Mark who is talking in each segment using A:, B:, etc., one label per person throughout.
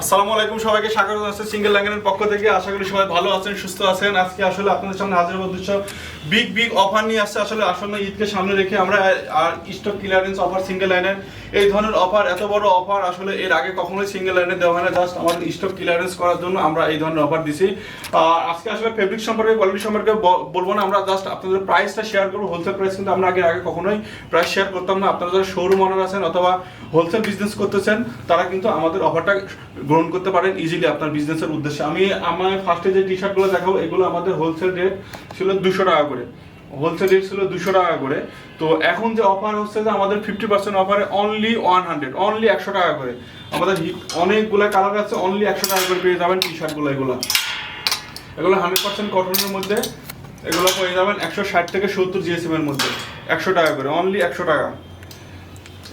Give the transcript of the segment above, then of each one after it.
A: আসসালামু আলাইকুম সবাইকে, স্বাগত জানাচ্ছি সিঙ্গেল ল্যাঙ্গের পক্ষ থেকে। আশা করি সবাই ভালো আছেন, সুস্থ আছেন। আজকে আসলে আপনাদের সামনে হাজির উদ্দেশ্য বিগ বিগ অফার নিয়ে আসছে। আসলে আসন্ন ঈদকে সামনে রেখে আমরা আর স্টক ক্লিয়ারেন্স অফার সিঙ্গেল লাইনের এই ধরনের অফার এত বড় অফার আসলে এর আগে কখনোই সিঙ্গেল লাইনে দেওয়া হয় না জাস্ট আমাদের স্টক ক্লিয়ারেন্স করার জন্য আমরা এই ধরনের অফার দিছি। আজকে আসলে ফেব্রিক সম্পর্কে কোয়ালিটি সম্পর্কে বলব না, আমরা জাস্ট আপনাদের প্রাইসটা শেয়ার করব হোলসেল প্রাইস কিন্তু আমরা আগে আগে কখনোই প্রাইস শেয়ার করতাম না। আপনারা যারা শোরুম অনার আছেন অথবা হোলসেল বিজনেস করতেছেন, তারা কিন্তু আমাদের অফারটা গ্রহণ করতে পারেন ইজিলি আপনার বিজনেসের উদ্দেশ্যে। আমি, আমার ফার্স্টে যে টি শার্টগুলো দেখাবো, এগুলো আমাদের হোলসেল রেট ছিল দুশো টাকা করে। হোলসেল রেট ছিল দুশো টাকা করে। তো এখন যে অফার হচ্ছে যে আমাদের ফিফটি পার্সেন্ট অফারে অনলি ওয়ান হান্ড্রেড অনলি একশো টাকা করে। আমাদের অনেকগুলো কালার আছে অনলি একশো টাকা করে পেয়ে যাবেন টি শার্টগুলো এগুলো। এগুলো হান্ড্রেড পার্সেন্ট কটনের মধ্যে, এগুলো পেয়ে যাবেন একশো ষাট থেকে সত্তর জিএসএম এর মধ্যে। একশো টাকা করে অনলি একশো টাকা।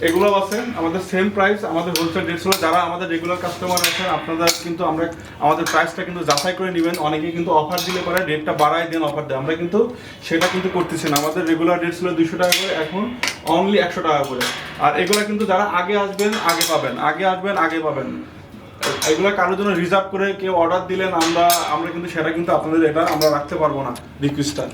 A: এগুলো আছে, আমাদের সেম প্রাইস আমাদের হোলসেল রেট ছিল যারা আমাদের রেগুলার কাস্টমার আছেন, আপনারা কিন্তু আমরা, আমাদের প্রাইসটা কিন্তু যাচাই করে নেবেন। অনেকে কিন্তু অফার দিলে পরে রেটটা বাড়াই দেন অফার দেয়। আমরা কিন্তু সেটা কিন্তু করতেছি না। আমাদের রেগুলার রেট ছিল দুশো টাকা করে, এখন অনলি একশো টাকা করে। আর এগুলো কিন্তু যারা আগে আসবেন, আগে পাবেন। আগে আসবেন, আগে পাবেন। এগুলো কারোর জন্য রিজার্ভ করে কেউ অর্ডার দিলেন, আমরা আমরা কিন্তু সেটা কিন্তু আপনাদের এটা, আমরা রাখতে পারব না রিকোয়েস্টটা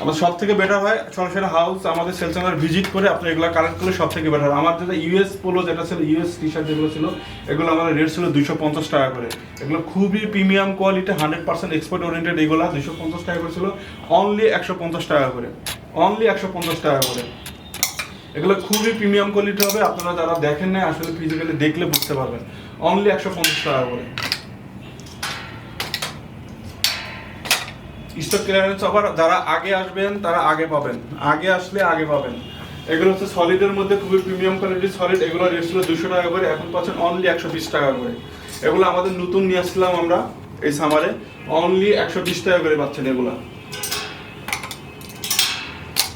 A: আমাদের সব থেকে বেটার হয় সরাসরি হাউস আমাদের সেল সেন্টার ভিজিট করে আপনি এগুলো কালেক্ট করলে সব থেকে বেটার আমার যেটা ইউএস পোলো যেটা ছিল ইউএস টি শার্ট যেগুলো ছিল, এগুলো আমাদের রেট ছিল দুশো পঞ্চাশ টাকা করে। এগুলো খুবই premium quality hundred percent export oriented এগুলো দুশো পঞ্চাশ টাকা করে ছিল অনলি একশো পঞ্চাশ টাকা করে। অনলি একশো পঞ্চাশ টাকা করে। এগুলো খুবই প্রিমিয়াম কোয়ালিটি হবে, আপনারা যারা দেখেন না আসলে ফিজিক্যালি দেখলে বুঝতে পারবেন। অনলি একশো পঞ্চাশ টাকা করে। স্টক যারা আগে আসবেন, তারা আগে পাবেন। আগে আসলে আগে পাবেন। এগুলো হচ্ছে সলিডের মধ্যে খুবই প্রিমিয়াম কোয়ালিটির সলিড এগুলো রেট ছিল দুশো টাকা করে, এখন পাচ্ছেন অনলি একশো বিশ টাকা করে। এগুলো আমাদের নতুন নিয়ে আসছিলাম আমরা এই সামারে অনলি একশো বিশ টাকা করে পাচ্ছেন এগুলো।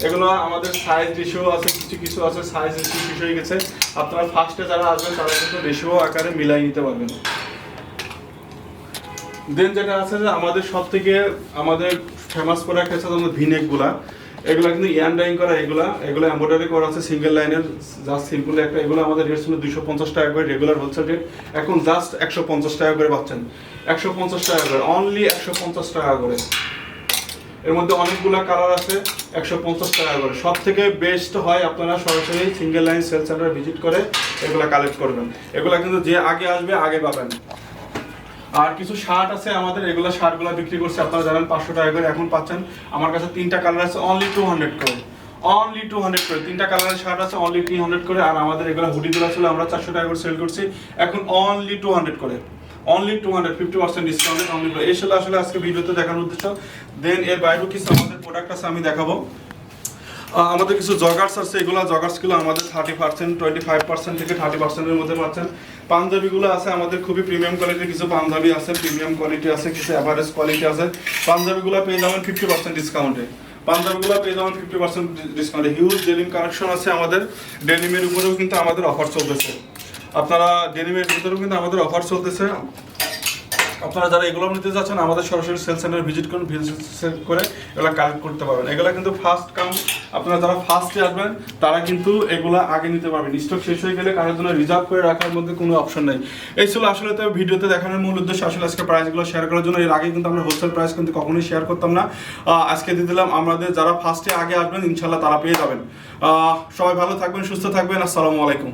A: এগুলো আমাদের সাইজ রেশিও আছে, কিছু কিছু আছে সাইজ রেশিও হয়ে গেছে। আপনারা ফার্স্টে যারা আসবেন, তারা কিন্তু রেশিও আকারে মিলাই নিতে পারবেন। দেন যেটা আছে যে আমাদের সব থেকে আমাদের ফেমাস প্রোডাক্ট আছে আমাদের ভিনেকগুলা এগুলা কিন্তু ইয়ান ডাইং করা, এগুলা, এগুলো এম্ব্রয়ডারি করা আছে সিঙ্গেল লাইনের জাস্ট সিম্পল একটা, এগুলো আমাদের রেট ছিল দুশো পঞ্চাশ টাকা করে রেগুলার হোলসেল রেট এখন জাস্ট একশো পঞ্চাশ টাকা করে পাচ্ছেন। একশো পঞ্চাশ টাকা করে অনলি একশো পঞ্চাশ টাকা করে। এর মধ্যে অনেকগুলা কালার আছে, একশো পঞ্চাশ টাকা করে। সব থেকে বেস্ট হয় আপনারা সরাসরি single line sale centre visit করে এগুলা কালেক্ট করবেন। এগুলা কিন্তু যে আগে আসবে, আগে পাবেন। আর কিছু শার্ট আছে আমাদের, এগুলো শার্টগুলো বিক্রি করছে, আপনারা জানেন পাঁচশো টাকা করে এখন পাচ্ছেন। আমার কাছে তিনটা কালার আছে অনলি টু হান্ড্রেড করে। অনলি টু হান্ড্রেড করে, তিনটা কালারের শার্ট আছে অনলি টু হান্ড্রেড করে, আর আমাদের এগুলো হুডিগুলো ছিল, আমরা চারশো টাকা করে সেল করছি। এখন অনলি টু হান্ড্রেড করে। Only two hundred fifty percent discounted only এই আসলে আজকে ভিডিওতে দেখানোর উদ্দেশ্য। দেন এর বাইরেও কিছু আমাদের প্রোডাক্ট আছে, আমি দেখাবো। আমাদের কিছু জগার্স আছে, এগুলো জগার্সগুলো আমাদের thirty percent twenty five percent থেকে থার্টি পার্সেন্টের মধ্যে পাচ্ছেন। পাঞ্জাবিগুলো আছে, আমাদের খুবই প্রিমিয়াম কোয়ালিটির কিছু পাঞ্জাবি আছে প্রিমিয়াম কোয়ালিটি আছে, কিছু অ্যাভারেজ কোয়ালিটি আছে। পাঞ্জাবিগুলো পেয়ে যাবেন ফিফটি পার্সেন্ট ডিসকাউন্টে পাঞ্জাবিগুলো পেয়ে যাবেন ফিফটি পার্সেন্ট ডিসকাউন্টে হিউজ ডেনিম কালেকশন আছে আমাদের। ডেনিমের উপরেও কিন্তু আমাদের অফার চলতেছে। আপনারা ডেনিমের ভিতরেও কিন্তু আমাদের অফার চলতেছে। আপনারা যারা এগুলো নিতে যাচ্ছেন, আমাদের সরাসরি সেল সেন্টার ভিজিট করুন ভিজিট করে এগুলো কালেক্ট করতে পারবেন। এগুলো কিন্তু ফার্স্ট কাম আপনারা যারা ফার্স্টে আসবেন, তারা কিন্তু এগুলো আগে নিতে পারবেন। স্টক শেষ হয়ে গেলে কারোর জন্য রিজার্ভ করে রাখার মধ্যে কোনো অপশন নেই। এই ছিল আসলে তো ভিডিওতে দেখানোর মূল উদ্দেশ্য। আসলে আজকে প্রাইসগুলো শেয়ার করার জন্য, এর আগে কিন্তু আমরা হোলসেল প্রাইস কিন্তু কখনোই শেয়ার করতাম না। আজকে দিয়ে দিলাম, আমাদের যারা ফার্স্টে আগে আসবেন ইনশাল্লাহ তারা পেয়ে যাবেন। সবাই ভালো থাকবেন, সুস্থ থাকবেন। আসসালামু আলাইকুম।